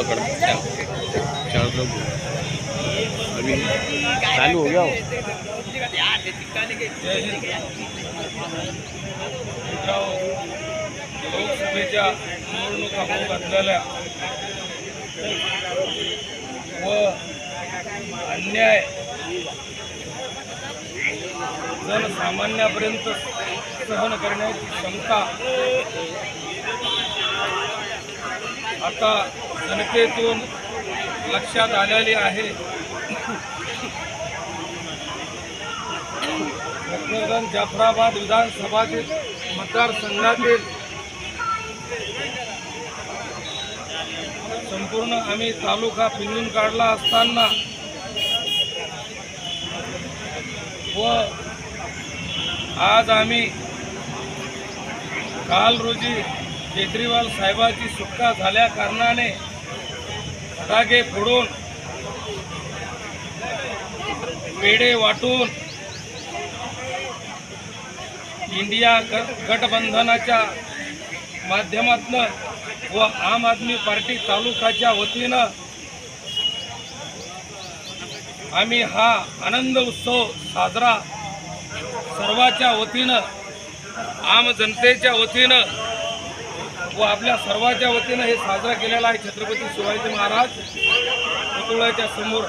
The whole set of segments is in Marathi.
पकड़ चार लोग अभी चालू हो गया हो. मित्रांनो, लोकसभेच्या निवडणुका व अन्याय जनसामान्यापर्यंत सहन करण्याची क्षमता आता जनतेतून लक्षात आलेली आहे. भोकरदन जाफराबाद विधानसभातील मतदारसंघातील संपूर्ण आम्ही तालुका पिंजून काढला असताना व आज आम्ही काल रोजी केजरीवाल साहेबाची सुटका झाल्या कारणाने फटाके फोडून पेढे वाटून इंडिया ग- गठबंधनाच्या माध्यमातनं व आम आदमी पार्टी तालुकाच्या वतीनं आम्ही हा आनंद उत्सव साजरा सर्वाच्या वतीनं आम जनतेच्या वतीनं व आपल्या सर्वांच्या वतीनं हे साजरा केलेला आहे छत्रपती शिवाजी महाराज पुतळ्याच्या समोर.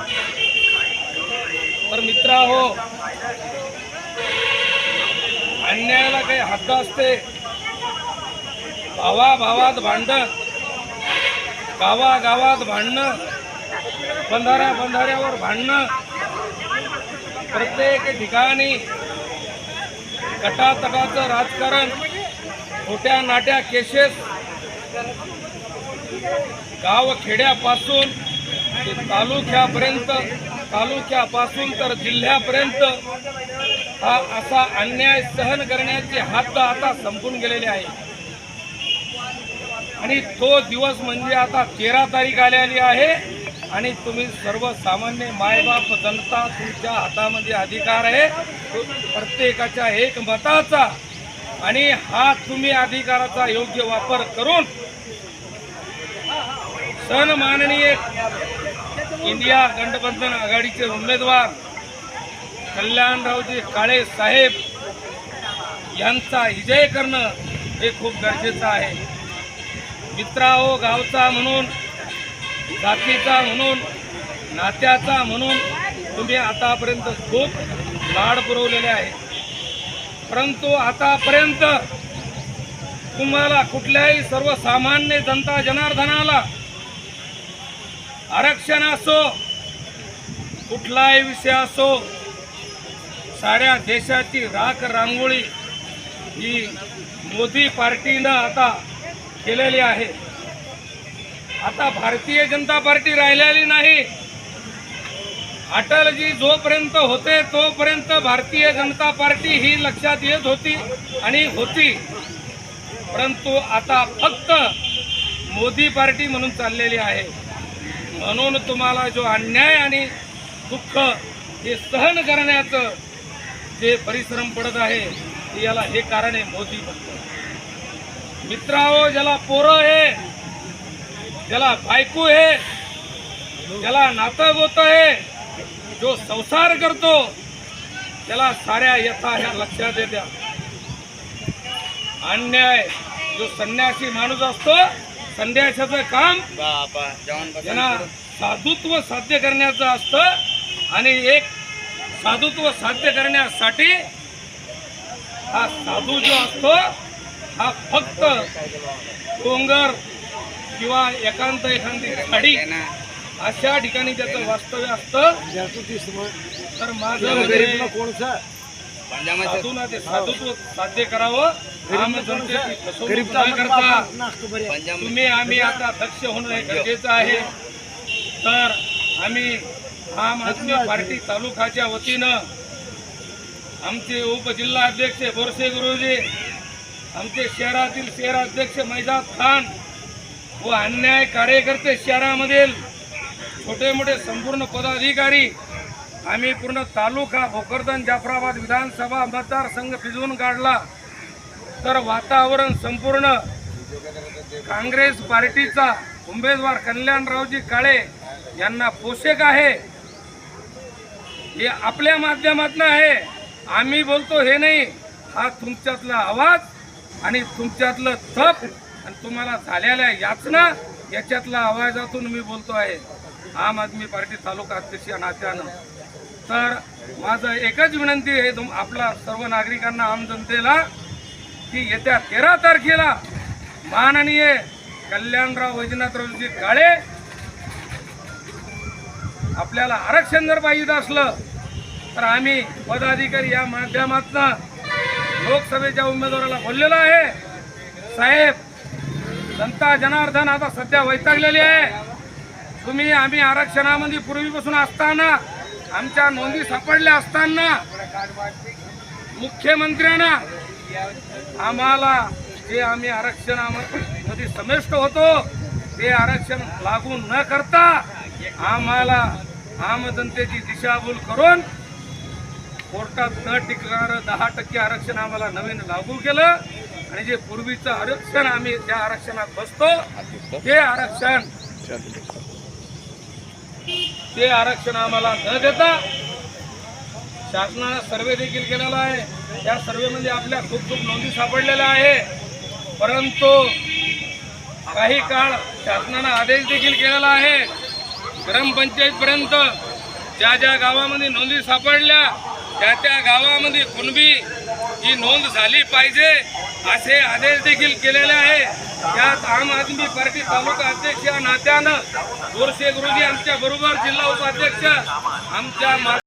तर मित्रा हो अन्यायाला काही हद्द असते. भावा भावात भांडण गावा गावात भांडणं बंधाऱ्या बंधाऱ्यावर भांडणं प्रत्येक ठिकाणी कटातटाचं राजकारण खोट्या नाट्या केसेस गाव खेड्यापासून ते तालुक्यापर्यंत तालुक्यापासून तर जिल्ह्यापर्यंत हा असा अन्याय सहन करण्याची हात आता संपून गेलेली आहे. आणि तो दिवस म्हणजे आता तेरा तारीख आलेली आहे आणि तुम्ही सर्वसामान्य मायबाप जनता तुमच्या हातामध्ये अधिकार आहे. प्रत्येकाच्या एक मताचा आणि हा तुम्ही अधिकाराचा योग्य वापर करून सन्माननीय इंडिया गठबंधन आघाडीचे उमेदवार कल्याणरावजी काळे साहेब यांचा विजय करणं हे खूप गरजेचं आहे. मित्राओ गावचा म्हणून जातीचा म्हणून नात्याचा म्हणून तुम्ही आतापर्यंत खूप लाड पुरवलेले आहे. परंतु आतापर्यंत तुम्हाला कुठल्याही सर्वसामान्य जनता जनार्दनाला आरक्षण असो कुठलाही विषय असो साऱ्या देशाची राख रांगोळी ही मोदी पार्टीनं आता केलेली आहे. आता भारतीय जनता पार्टी राहिलेली नाही. अटलजी जोपर्यंत होते तोपर्यंत भारतीय जनता पार्टी ही लक्षात येत होती आणि होती. परंतु आता फक्त मोदी पार्टी म्हणून चाललेली आहे. म्हणून तुम्हाला जो अन्याय आणि दुःख हे सहन करण्याचं जे परिश्रम पडत आहे ते याला हे कारण आहे मोदी फक्त. मित्राओ ज्याला पोरं आहे ज्याला बायको आहे ज्याला नातं गोत आहे जो संसार करतो त्याला साऱ्या यथा ह्या लक्षात येत्या. अन्याय जो संन्यासी माणूस असतो संन्यासाचं काम त्यांना साधुत्व साध्य करण्याचं असतं आणि एक साधुत्व साध्य करण्यासाठी हा साधू जो असतो हा फक्त डोंगर किंवा एकांत एखादी खाडी अशा ठिकाणी त्याचं वास्तव्य असतं. तर माझं म्हणजे साधूला ते साधुत्व साध्य करावं. आम जनतेची फसवणूक न करता तुम्ही आम्ही आता दक्ष होणं हे गरजेचं आहे. तर आम्ही आम आदमी पार्टी तालुकाच्या वतीनं आमचे उपजिल्हा अध्यक्ष बोरसे गुरुजी आमचे शहरातील शहराध्यक्ष मैदाद खान व अन्याय कार्यकर्ते शहरामधील छोटे मोठे संपूर्ण पदाधिकारी आम्ही पूर्ण तालुका भोकरदन जाफराबाद विधानसभा मतदारसंघ भिजवून काढला. तर वातावरण संपूर्ण काँग्रेस पार्टीचा उमेदवार कल्याणरावजी काळे यांना पोषक आहे. हे आपल्या माध्यमातून आहे. आम्ही बोलतो हे नाही हा तुमच्यातला आवाज आणि तुमच्यातलं तप आणि तुम्हाला झालेल्या याचना याच्यातला आवाजातून मी बोलतो आहे. आम आदमी पार्टी तालुका अध्यक्ष नात्यानं. तर माझं एकच विनंती आहे तुम आपला सर्व नागरिकांना आम जनतेला की येत्या तेरा तारखेला माननीय कल्याणराव वैजनाथरावजी काळे आपल्याला आरक्षण जर पाहिजे असलं तर आम्ही पदाधिकारी या माध्यमातून लोकसभेच्या उमेदवाराला बोललेलो आहे. साहेब जनता जनार्दन आता सध्या वैतागलेली आहे. तुम्ही आम्ही आरक्षणामध्ये पूर्वीपासून असताना आमच्या नोंदी सापडल्या असताना मुख्यमंत्र्यांना आम्हाला जे आम्ही आरक्षणामध्ये समाविष्ट होतो ते आरक्षण लागू न करता आम्हाला आम जनतेची दिशाभूल करून कोर्टात न टिकणारं दहा टक्के आरक्षण आम्हाला नवीन लागू केलं आणि जे पूर्वीचं आरक्षण आम्ही ज्या आरक्षणात बसतो ते आरक्षण ते आरक्षण आम्हाला न देता शासनानं सर्वे देखील केलेला आहे. त्या सर्वेमध्ये आपल्या खूप खूप नोंदी सापडलेल्या आहे. परंतु काही काळ शासनानं आदेश देखील केलेला आहे. ग्रामपंचायतपर्यंत ज्या ज्या गावामध्ये नोंदी सापडल्या त्या त्या गावामध्ये कुणबी ही नोंद झाली पाहिजे असे आदेश देखील केलेले आहे. त्यात आम आदमी पार्टी तालुका अध्यक्ष या नात्यानं गोरसे गुरुजी आमच्या बरोबर जिल्हा उपाध्यक्ष आमच्या मा-